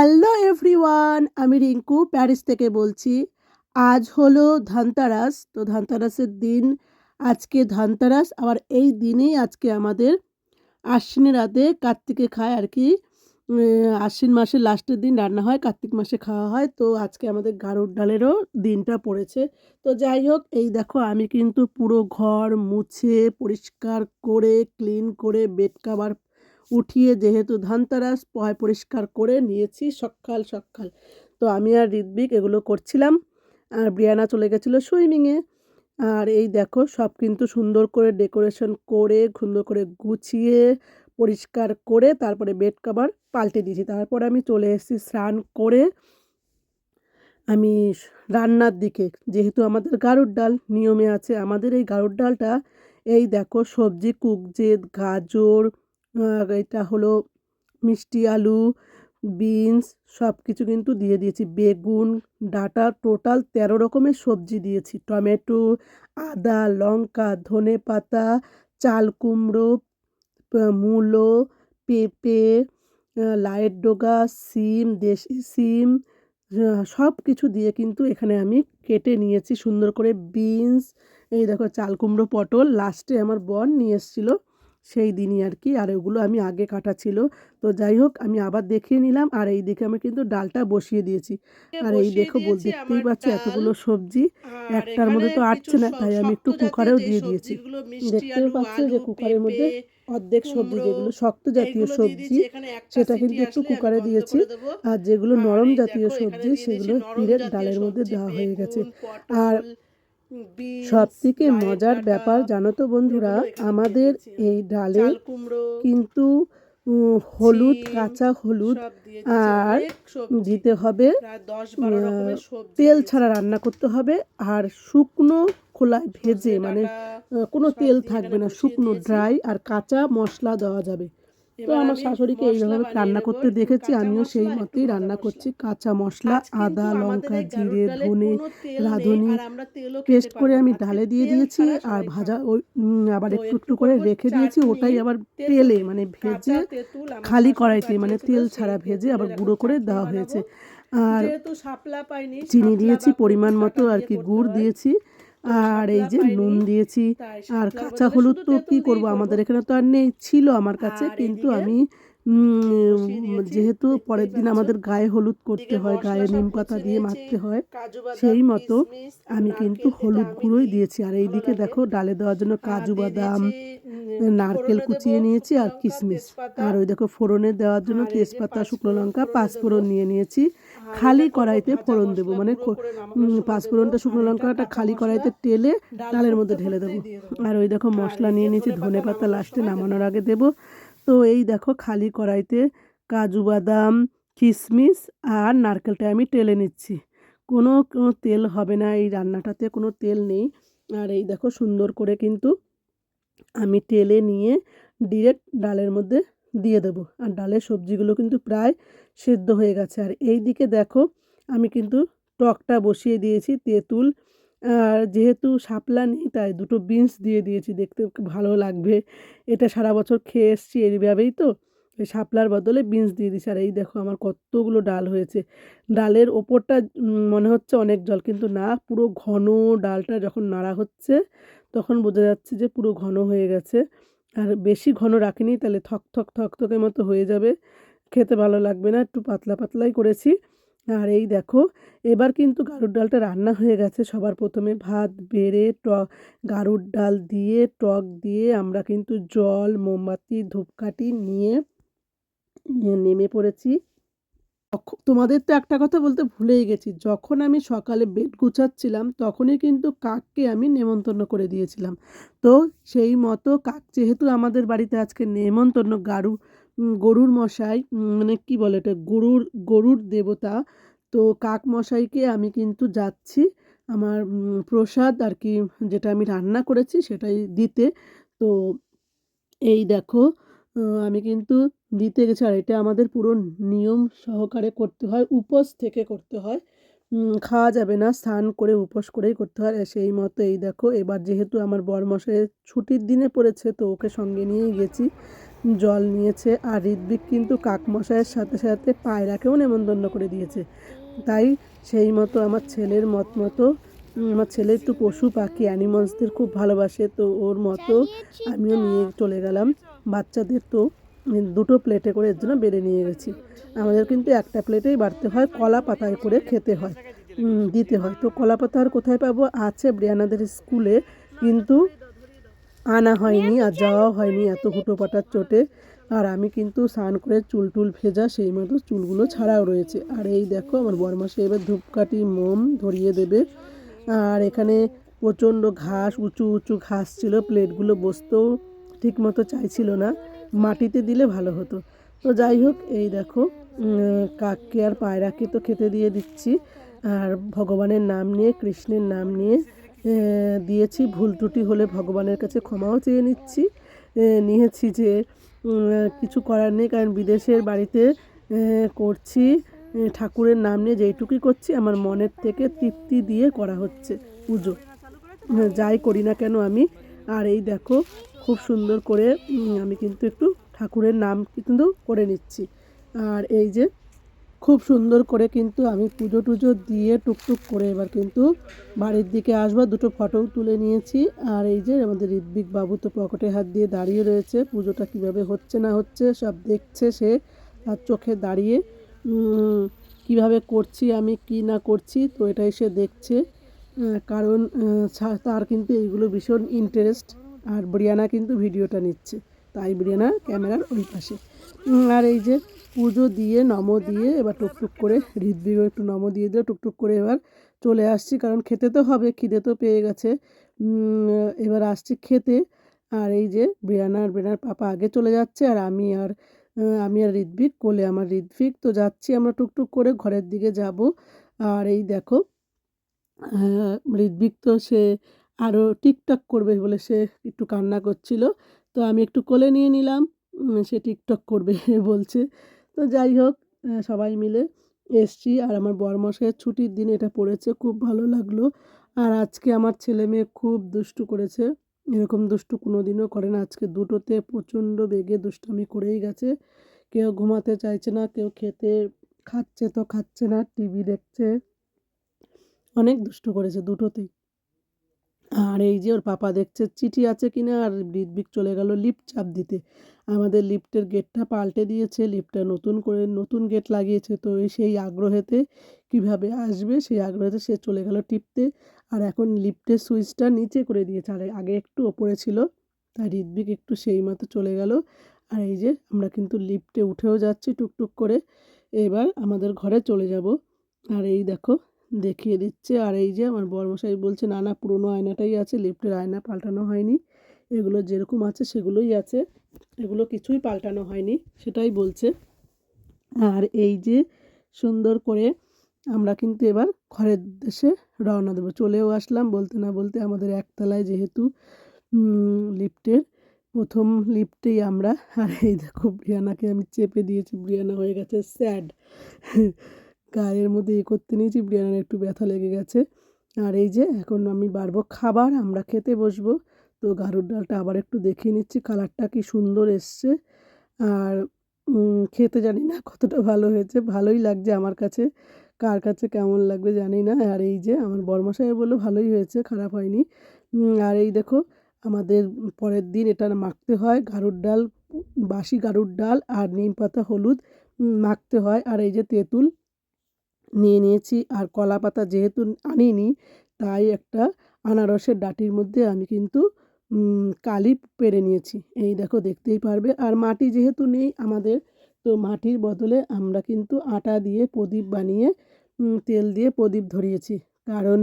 Hello everyone, আমি Rinku Paris থেকে বলছি। আজ হলো ধনতেরাস, তো ধনতেরাসের দিন, আজকে ধনতেরাস, আবার এই দিনেই আজকে আমাদের আশ্বিনী রাতে কার্তিকে খায় আর কি। আশ্বিন মাসের লাস্টের দিন রান্না হয়, কার্তিক মাসে খাওয়া হয়, তো আজকে আমাদের গাড়ুর ডালেরও দিনটা পড়েছে। তো যাই হোক, এই দেখো আমি কিন্তু পুরো ঘর মুছে, পরিষ্কার করে ক্লিন করে বেড কাভার উঠিয়ে যেহেতু ধানতেরাস পয় পরিষ্কার করে নিয়েছি, সকাল সকাল। তো আমি আর ঋদ্বিক এগুলো করছিলাম। আর ব্রিয়ানা চলে গেছিল সুইমিংয়ে আর এই দেখো, সব কিন্তু সুন্দর করে ডেকোরেশন করে, সুন্দর করে গুছিয়ে, পরিষ্কার করে, তারপরে বেড কভার পাল্টে দিয়েছি। তারপর আমি চলে এসেছি স্নান করে। আমি রান্নার দিকে, যেহেতু আমাদের গাড়ুর ডাল নিয়মে আছে, আমাদের এই গাড়ুর ডালটা, এই দেখো সবজি কুকজেদ গাজর এটা হলো মিষ্টি আলু বিনস সব কিছু কিন্তু দিয়ে দিয়েছি। বেগুন ডাঁটা টোটাল তেরো রকমের সবজি দিয়েছি। টমেটো আদা লঙ্কা ধনে পাতা চাল কুমড়ো মূলো পেঁপে আহ, ডোগা সিম দেশি সিম সব কিছু দিয়ে কিন্তু এখানে আমি কেটে নিয়েছি সুন্দর করে। বিনস এই দেখো চাল কুমড়ো পটল লাস্টে আমার বোন নিয়ে এসেছিল। সেই দিনই আর কি আর ওগুলো আমি আগে কাটা ছিল। তো যাই হোক আমি আবার দেখিয়ে নিলাম আর এই দিকে আমি কিন্তু ডালটা বসিয়ে দিয়েছি। আর এই দেখো দেখতেই পাচ্ছ এতগুলো সবজি। একটার মধ্যে তো আটছে না তাই আমি একটু কুকারেও দিয়ে দিয়েছি। দেখতেও পাচ্ছি যে কুকারের মধ্যে অর্ধেক সবজি যেগুলো শক্ত জাতীয় সবজি সেটা কিন্তু একটু কুকারে দিয়েছি। আর যেগুলো নরম জাতীয় সবজি সেগুলো ডালের মধ্যে দেওয়া হয়ে গেছে। আর সব থেকে মজার ব্যাপার জানো তো বন্ধুরা আমাদের এই ডালে কিন্তু হলুদ কাঁচা হলুদ আর দিতে হবে তেল ছাড়া রান্না করতে হবে আর শুকনো খোলায় ভেজে মানে কোনো তেল থাকবে না শুকনো ড্রাই আর কাঁচা মশলা দেওয়া যাবে। তো আমার শাশুড়িকে এইভাবে রান্না করতে দেখেছি। আমিও সেই মতেই রান্না করছি। কাঁচা মশলা আদা লঙ্কা জিরে ধনে রাঁধুনি পেস্ট করে আমি ডালে দিয়ে দিয়েছি আর ভাজা ওই আবার একটু একটু করে রেখে দিয়েছি। ওটাই আবার তেলে মানে ভেজে খালি কড়াইতে মানে তেল ছাড়া ভেজে আবার গুঁড়ো করে দেওয়া হয়েছে। আর চিনি দিয়েছি পরিমাণ মতো আর কি গুড় দিয়েছি। আর এই যে নুন দিয়েছি আর কাঁচা হলুদ তো কি করব? আমাদের এখানে তো আর নেই ছিল আমার কাছে কিন্তু আমি যেহেতু পরের দিন আমাদের গায়ে হলুদ করতে হয় গায়ে নিম পাতা দিয়ে মাখতে হয় সেই মতো আমি কিন্তু হলুদ গুঁড়োই দিয়েছি। আর এইদিকে দেখো ডালে দেওয়ার জন্য কাজু বাদাম নারকেল কুচিয়ে নিয়েছি আর কিশমিশ। আর ওই দেখো ফোড়নে দেওয়ার জন্য তেজপাতা শুকনো লঙ্কা পাঁচফোড়ন নিয়ে নিয়েছি। খালি কড়াইতে ফোড়ন দেবো। মানে পাঁচফোড়নটা শুকনো লঙ্কাটা খালি কড়াইতে টেলে ডালের মধ্যে ঢেলে দেবো। আর ওই দেখো মশলা নিয়ে নিয়েছি, ধনে পাতা লাস্টে নামানোর আগে দেবো। তো এই দেখো খালি কড়াইতে কাজু বাদাম কিশমিশ আর নারকেলটা আমি টেলে নিচ্ছি। কোনো কোনো তেল হবে না, এই রান্নাটাতে কোনো তেল নেই। আর এই দেখো সুন্দর করে কিন্তু আমি টেলে নিয়ে ডিরেক্ট ডালের মধ্যে দিয়ে দেবো। আর ডালের সবজিগুলো কিন্তু প্রায় সেদ্ধ হয়ে গেছে। আর এই দিকে দেখো, আমি কিন্তু টকটা বসিয়ে দিয়েছি, তেঁতুল। আর যেহেতু শাপলা নেই, তাই দুটো বিনস দিয়ে দিয়েছি, দেখতে ভালো লাগবে। এটা সারা বছর খেয়ে এসছি এইভাবেই তো। এই শাপলার বদলে বিনস দিয়ে দিয়েছি। আর এই দেখো, আমার কতগুলো ডাল হয়েছে। ডালের ওপরটা মনে হচ্ছে অনেক জল, কিন্তু না, পুরো ঘন ডালটা যখন নাড়া হচ্ছে, তখন বোঝা যাচ্ছে যে পুরো ঘন হয়ে গেছে। আর বেশি ঘন রাখিনি, তাহলে থক থক থক থকের মতো হয়ে যাবে। খেতে ভালো লাগবে না একটু পাতলা পাতলাই করেছি। আর এই দেখো এবার কিন্তু গাড়ুর ডালটা রান্না হয়ে গেছে। সবার প্রথমে ভাত বেড়ে টক গাড়ুর ডাল দিয়ে টক দিয়ে আমরা কিন্তু জল মোমবাতি ধূপকাঠি নিয়ে নেমে পড়েছি। তোমাদের তো একটা কথা বলতে ভুলেই গেছি যখন আমি সকালে বেড গুছাচ্ছিলাম তখনই কিন্তু কাককে আমি নেমন্তন্ন করে দিয়েছিলাম। তো সেই মতো কাক যেহেতু আমাদের বাড়িতে আজকে নেমন্তন্ন উম, গরুর মশাই মানে কি বলে এটা গরুর গরুর দেবতা। তো কাক মশাইকে আমি কিন্তু যাচ্ছি আমার প্রসাদ আর কি যেটা আমি রান্না করেছি সেটাই দিতে। তো এই দেখো আমি কিন্তু দিতে গেছি আর এটা আমাদের পুরো নিয়ম সহকারে করতে হয়, উপোস থেকে করতে হয়। খাওয়া যাবে না, স্নান করে উপোস করেই করতে হয়। সেই মতো এই দেখো, এবার যেহেতু আমার বরমশাইয়ের ছুটির দিনে পড়েছে, তো ওকে সঙ্গে নিয়েই গেছি। জল নিয়েছে আর ঋদ্বিক কিন্তু কাকমশাইয়ের সাথে সাথে পায়রাকেও নেমন্তন্ন করে দিয়েছে। তাই সেই মতো আমার ছেলের মত মতো আমার ছেলে একটু পশু পাখি অ্যানিমালসদের খুব ভালোবাসে, তো ওর মতো আমিও নিয়ে চলে গেলাম। বাচ্চাদের তো দুটো প্লেটে করে এর জন্য বেড়ে নিয়ে গেছি। আমাদের কিন্তু একটা প্লেটেই বাড়তে হয়, কলা পাতায় করে খেতে হয় দিতে হয়। তো কলা পাতা আর কোথায় পাবো? আছে ব্রিয়ানাদের স্কুলে, কিন্তু আনা হয়নি আর যাওয়াও হয়নি এত হুটো পাটার চোটে। আর আমি কিন্তু স্নান করে চুল টুল ভেজা সেই মতো চুলগুলো ছাড়াও রয়েছে। আর এই দেখো আমার বরমাসে এবার ধূপকাঠি, মোম ধরিয়ে দেবে। আর এখানে প্রচণ্ড ঘাস, উঁচু উঁচু ঘাস ছিল, প্লেটগুলো বসতেও ঠিক মতো চাইছিল না। মাটিতে দিলে ভালো হতো। তো যাই হোক, এই দেখো কাককে আর পায়রাকে তো খেতে দিয়ে দিচ্ছি। আর ভগবানের নাম নিয়ে, কৃষ্ণের নাম নিয়ে দিয়েছি। ভুল ত্রুটি হলে ভগবানের কাছে ক্ষমাও চেয়ে নিচ্ছি। নিয়েছি যে কিছু করার নেই, কারণ বিদেশের বাড়িতে করছি। ঠাকুরের নাম নিয়ে যেইটুকুই করছি, আমার মনের থেকে তৃপ্তি দিয়ে করা হচ্ছে পুজো। যাই করি না কেন আমি? আর এই দেখো, খুব সুন্দর করে আমি কিন্তু একটু ঠাকুরের নাম কিন্তু করে নিচ্ছি। আর এই যে খুব সুন্দর করে কিন্তু আমি পুজো টুজো দিয়ে টুকটুক করে এবার কিন্তু বাড়ির দিকে আসব। দুটো ফটোও তুলে নিয়েছি। আর এই যে আমাদের ঋদ্বিক বাবু তো পকেটে হাত দিয়ে দাঁড়িয়ে রয়েছে। পুজোটা কীভাবে হচ্ছে না হচ্ছে সব দেখছে সে তার চোখে দাঁড়িয়ে। কীভাবে করছি আমি, কি না করছি, তো এটাই সে দেখছে। কারণ তার কিন্তু এইগুলো ভীষণ ইন্টারেস্ট আর ব্রিয়ানা কিন্তু ভিডিওটা নিচ্ছে। তাই বিরিয়ানা ক্যামেরার ওই পাশে। আর এই যে পুজো দিয়ে নম দিয়ে এবার টুকটুক করে হৃদবিও একটু নম দিয়ে দিয়ে টুকটুক করে এবার চলে আসছি কারণ খেতে তো হবে খিদে তো পেয়ে গেছে। এবার আসছি খেতে আর এই যে ব্রিয়ানার পাপা আগে চলে যাচ্ছে আর আমি আর আমি আর ঋদ্বিক কোলে আমার ঋদ্বিক তো যাচ্ছি আমরা টুকটুক করে ঘরের দিকে যাব। আর এই দেখো আহ, ঋদ্বিক তো সে আরও টিকটক করবে বলে সে একটু কান্না করছিল তো আমি একটু কোলে নিয়ে নিলাম। সে টিকটক করবে বলছে। তো যাই হোক সবাই মিলে এসছি। আর আমার বরমশাইয়ের ছুটির দিন এটা পড়েছে, খুব ভালো লাগল। আর আজকে আমার ছেলে মেয়ে খুব দুষ্টু করেছে। এরকম দুষ্টু কোনো দিনও করে না। আজকে দুটোতে প্রচণ্ড বেগে দুষ্টামি করেই গেছে। কেউ ঘুমাতে চাইছে না, কেউ খেতে খাচ্ছে তো খাচ্ছে না, টিভি দেখছে। অনেক দুষ্টু করেছে দুটোতেই। আর এই যে ওর পাপা দেখছে, চিঠি আছে কিনা? আর ঋদ্বিক চলে গেল লিফট চাপ দিতে। আমাদের লিফটের গেটটা পাল্টে দিয়েছে লিফটটা নতুন করে নতুন গেট লাগিয়েছে। তো সেই আগ্রহেতে কীভাবে আসবে? সেই আগ্রহেতে সে চলে গেল টিপতে। আর এখন লিফটের সুইচটা নিচে করে দিয়েছে। আর আগে একটু ওপরে ছিল, তাই ঋদ্বিক একটু সেই মতো চলে গেল। আর এই যে আমরা কিন্তু লিফটে উঠেও যাচ্ছি টুকটুক করে। এবার আমাদের ঘরে চলে যাব। আর এই দেখো দেখিয়ে দিচ্ছে। আর এই যে আমার বড়মশাই বলছে, না না, পুরোনো আয়নাটাই আছে, লিফটের আয়না পাল্টানো হয়নি। এগুলো যেরকম আছে সেগুলোই আছে। এগুলো কিছুই পাল্টানো হয়নি। সেটাই বলছে। আর এই যে সুন্দর করে আমরা কিন্তু এবার ঘরের দেশে রওনা দেবো। চলেও আসলাম বলতে না বলতে আমাদের একতলায় যেহেতু লিফটের প্রথম লিফটেই আমরা। আর এই দেখো, ব্রিয়ানাকে আমি চেপে দিয়েছি। ব্রিয়ানা হয়ে গেছে স্যাড। গায়ের মধ্যে এ করতে নিয়েছি, ব্রিয়ানার একটু ব্যথা লেগে গেছে। আর এই যে এখন আমি বাড়বো খাবার, আমরা খেতে বসবো। তো গারুর ডালটা আবার একটু দেখিয়ে নিচ্ছি, কালারটা কি সুন্দর এসছে। আর খেতে জানি না কতটা ভালো হয়েছে, ভালোই লাগছে আমার কাছে। কার কাছে কেমন লাগবে জানি না। আর এই যে আমার বর্মশাই বলল ভালোই হয়েছে, খারাপ হয়নি। আর এই দেখো, আমাদের পরের দিন এটা মাখতে হয়, গারুর ডাল, বাসি গারুর ডাল আর নিম পাতা হলুদ মাখতে হয়। আর এই যে তেঁতুল নিয়ে নিয়েছি। আর কলা পাতা যেহেতু আনিনি, তাই একটা আনারসের ডাটির মধ্যে আমি কিন্তু কালি পেরে নিয়েছি। এই দেখো, দেখতেই পারবে। আর মাটি যেহেতু নেই আমাদের, তো মাটির বদলে আমরা কিন্তু আটা দিয়ে প্রদীপ বানিয়ে তেল দিয়ে প্রদীপ ধরিয়েছি। কারণ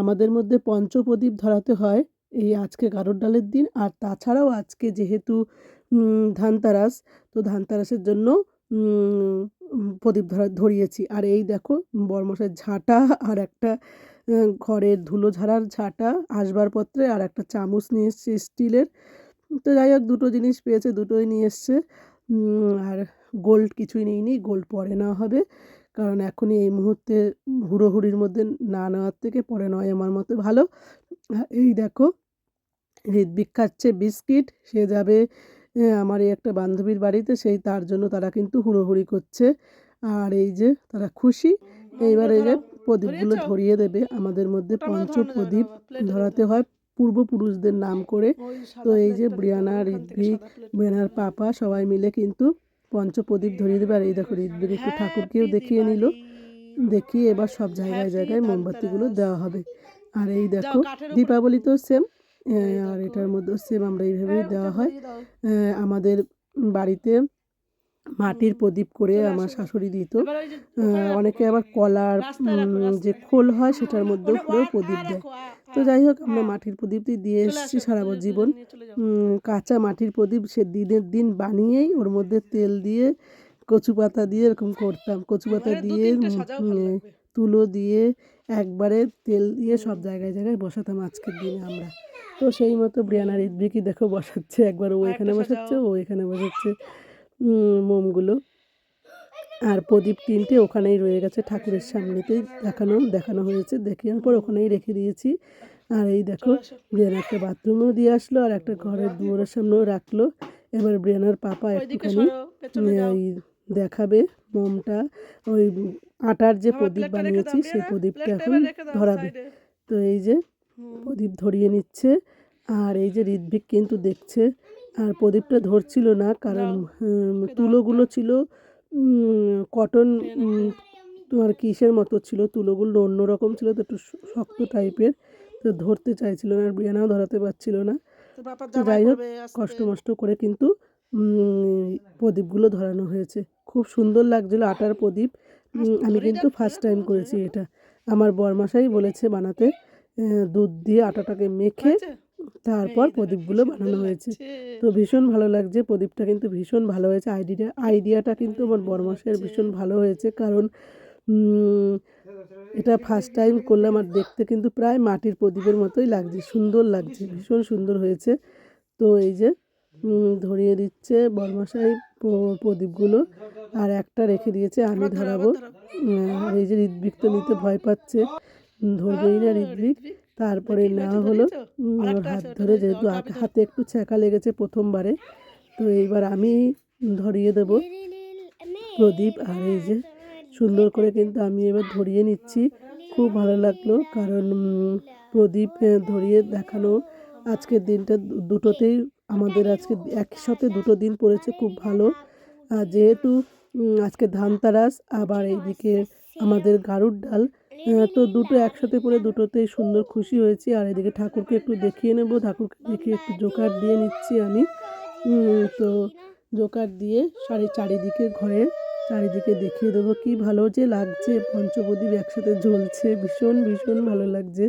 আমাদের মধ্যে পঞ্চপ্রদীপ ধরাতে হয় এই আজকে গারুর ডালের দিন। আর তাছাড়াও আজকে যেহেতু ধানতারাস, তো ধানতারাসের জন্য প্রদীপ ধরা, ধরিয়েছি। আর এই দেখো, বরমশাইয়ের ঝাঁটা আর একটা ঘরের ধুলো ঝাড়ার ঝাঁটা, আসবাবপত্রে আর একটা চামচ নিয়ে এসছে স্টিলের। তো যাই হোক, দুটো জিনিস পেয়েছে, দুটোই নিয়ে এসছে। আর গোল্ড কিছুই নিইনি, গোল্ড পরে নেওয়া হবে। কারণ এখনই এই মুহূর্তে হুড়োহুড়ির মধ্যে না নেওয়ার থেকে পরে নয় আমার মতে ভালো। এই দেখো, হৃদবিক খাচ্ছে বিস্কিট, সে যাবে আমার এই একটা বান্ধবীর বাড়িতে সেই তার জন্য তারা কিন্তু হুড়োহুড়ি করছে। আর এই যে তারা খুশি। এইবার এই যে প্রদীপগুলো ধরিয়ে দেবে। আমাদের মধ্যে পঞ্চ প্রদীপ ধরাতে হয় পূর্বপুরুষদের নাম করে। তো এই যে ব্রিয়ানা ঋদ্বিক ব্রিয়ানার পাপা সবাই মিলে কিন্তু পঞ্চপ্রদীপ ধরিয়ে দেবে। আর এই দেখো ঋদ্বিক একটু ঠাকুরকেও দেখিয়ে নিল। দেখিয়ে এবার সব জায়গায় জায়গায় মোমবাতিগুলো দেওয়া হবে। আর এই দেখো দীপাবলিতেও সেম আর এটার মধ্যেও সেম আমরা এইভাবেই দেওয়া হয়। আমাদের বাড়িতে মাটির প্রদীপ করে আমার শাশুড়ি দিত। অনেকে আবার কলার যে খোল হয় সেটার মধ্যেও পুরো প্রদীপ দেয়। তো যাই হোক আমরা মাটির প্রদীপই দিয়ে এসেছি সারা জীবন। কাঁচা মাটির প্রদীপ সে দিনের দিন বানিয়েই ওর মধ্যে তেল দিয়ে কচু পাতা দিয়ে এরকম করতাম। কচু পাতা দিয়ে উম, তুলো দিয়ে একবারে তেল দিয়ে সব জায়গায় জায়গায় বসাতাম আজকের দিনে আমরা। তো সেই মতো ব্রিয়ানার ইদবিকি দেখো বসাচ্ছে একবার ও এখানে বসাচ্ছে ও এখানে বসাচ্ছে মোমগুলো। আর প্রদীপ তিনটে ওখানেই রয়ে গেছে ঠাকুরের সামনেতেই দেখানো দেখানো হয়েছে দেখানোর পর ওখানেই রেখে দিয়েছি। আর এই দেখো ব্রিয়ানা একটা বাথরুমেও দিয়ে আসলো আর একটা ঘরের দুয়ারের সামনেও রাখল। এবার ব্রিয়ানার পাপা একটুখানি দেখাবে মোমটা ওই আটার যে প্রদীপ বানিয়েছি সেই প্রদীপটা এখন ধরাবে তো এই যে প্রদীপ ধরিয়ে নিচ্ছে আর এই যে ঋদ্ভিক কিন্তু দেখছে আর প্রদীপটা ধরছিল না কারণ তুলোগুলো ছিল কটন তোমার কিসের মতো ছিল তুলোগুলো অন্যরকম ছিল তো একটু শক্ত টাইপের তো ধরতে চাইছিল না আর বিয়ানাও ধরাতে পারছিল না। তো যাই হোক কষ্ট মষ্ট করে কিন্তু প্রদীপগুলো ধরানো হয়েছে। খুব সুন্দর লাগছিল আটার প্রদীপ আমি কিন্তু ফার্স্ট টাইম করেছি এটা। আমার বরমাসাই বলেছে বানাতে দুধ দিয়ে আটাটাকে মেখে তারপর প্রদীপগুলো বানানো হয়েছে। তো ভীষণ ভালো লাগছে প্রদীপটা কিন্তু ভীষণ ভালো হয়েছে। আইডিয়া আইডিয়াটা কিন্তু আমার বরমাসের ভীষণ ভালো হয়েছে কারণ এটা ফার্স্ট টাইম করলাম আর দেখতে কিন্তু প্রায় মাটির প্রদীপের মতোই লাগছে সুন্দর লাগছে ভীষণ সুন্দর হয়েছে। তো এই যে ধরিয়ে দিচ্ছে বরমাসাই প্রদীপগুলো। আর একটা রেখে দিয়েছে আমি ধরাবো। আর এই যে ঋদ্বিক তো নিতে ভয় পাচ্ছে ধরবেই না ঋদ্বিক তারপরে নেওয়া হলো হাত ধরে যেহেতু হাতে একটু ছ্যাঁকা লেগেছে প্রথমবারে তো এইবার আমি ধরিয়ে দেব প্রদীপ। আর এই যে সুন্দর করে কিন্তু আমি এবার ধরিয়ে নিচ্ছি। খুব ভালো লাগল কারণ প্রদীপ ধরিয়ে দেখানো আজকের দিনটা দুটোতেই আমাদের আজকে একসাথে দুটো দিন পড়েছে, খুব ভালো। যেহেতু আজকে ধানতারাস, আবার এইদিকে আমাদের গারুর ডাল তো দুটো একসাথে পড়ে দুটোতেই সুন্দর খুশি হয়েছি। আর এদিকে ঠাকুরকে একটু দেখিয়ে নেব, ঠাকুরকে দেখিয়ে একটু জোকার দিয়ে নিচ্ছি আমি। তো জোকার দিয়ে সারি, চারিদিকে ঘরে চারিদিকে দেখিয়ে দেবো, কি ভালো যে লাগছে। পঞ্চপ্রদীপ একসাথে জ্বলছে, ভীষণ ভীষণ ভালো লাগছে।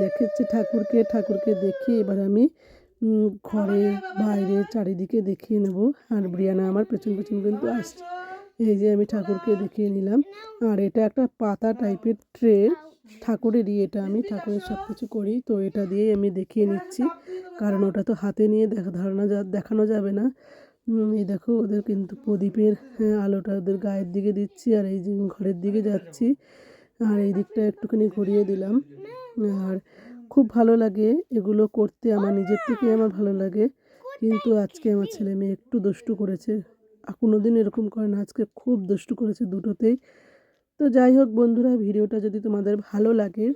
দেখেছি ঠাকুরকে ঠাকুরকে দেখিয়ে এবার আমি ঘরে বাইরে চারিদিকে দেখিয়ে নেব। আর ব্রিয়ানা আমার পেছন পেছন কিন্তু আসছে। এই যে আমি ঠাকুরকে দেখিয়ে নিলাম। আর এটা একটা পাতা টাইপের ট্রে ঠাকুরেরই এটা আমি ঠাকুরের সব কিছু করি। তো এটা দিয়েই আমি দেখিয়ে নিচ্ছি। কারণ ওটা তো হাতে নিয়ে দেখা ধারণা যা দেখানো যাবে না। এই দেখো ওদের কিন্তু প্রদীপের হ্যাঁ, আলোটা ওদের গায়ের দিকে দিচ্ছি। আর এই যে ঘরের দিকে যাচ্ছি। আর এই দিকটা একটুখানি ঘুরিয়ে দিলাম। আর খুব ভালো লাগে এগুলো করতে আমার নিজের থেকে আমার ভালো লাগে। কিন্তু আজকে আমার ছেলে মেয়ে একটু দুষ্টু করেছে। আর কোনো দিন এরকম করে না আজকে খুব দুষ্টু করেছে দুটোতেই। তো যাই হোক বন্ধুরা ভিডিওটা যদি তোমাদের ভালো লাগে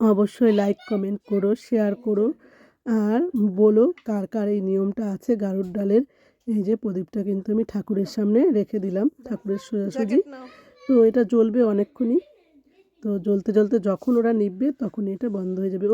অবশ্যই লাইক কমেন্ট করো শেয়ার করো। আর বলো কার কার এই নিয়মটা আছে গারুর ডালের। এই যে প্রদীপটা কিন্তু আমি ঠাকুরের সামনে রেখে দিলাম ঠাকুরের সোজাসুজি। তো এটা জ্বলবে অনেকক্ষণই। তো জ্বলতে জ্বলতে যখন ওরা নিববে তখন এটা বন্ধ হয়ে যাবে।